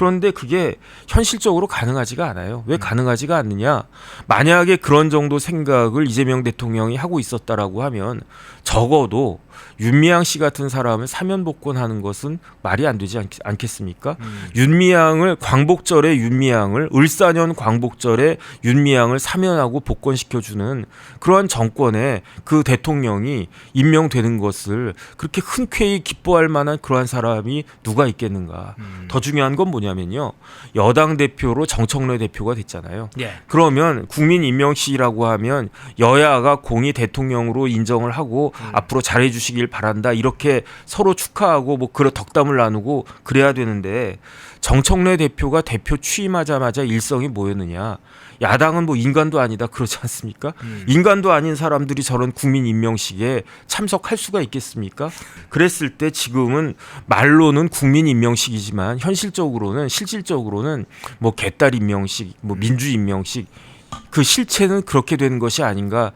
그런데 그게 현실적으로 가능하지가 않아요. 왜 가능하지가 않느냐? 만약에 그런 정도 생각을 이재명 대통령이 하고 있었다라고 하면 적어도 윤미향 씨 같은 사람을 사면 복권하는 것은 말이 안 되지 않, 않겠습니까? 윤미향을 광복절에 윤미향을 을사년 광복절에 윤미향을 사면하고 복권시켜주는 그러한 정권에 그 대통령이 임명되는 것을 그렇게 흔쾌히 기뻐할 만한 그러한 사람이 누가 있겠는가? 더 중요한 건 뭐냐 면요, 여당 대표로 정청래 대표가 됐잖아요. 예. 그러면 국민 임명식이라고 하면 여야가 공이 대통령으로 인정을 하고 앞으로 잘해 주시길 바란다. 이렇게 서로 축하하고 뭐 그런 덕담을 나누고 그래야 되는데 정청래 대표가 대표 취임하자마자 일성이 뭐였느냐. 야당은 뭐 인간도 아니다 그렇지 않습니까? 인간도 아닌 사람들이 저런 국민 임명식에 참석할 수가 있겠습니까? 그랬을 때 지금은 말로는 국민 임명식이지만 현실적으로는 실질적으로는 뭐 개딸 임명식 뭐 민주 임명식 그 실체는 그렇게 된 것이 아닌가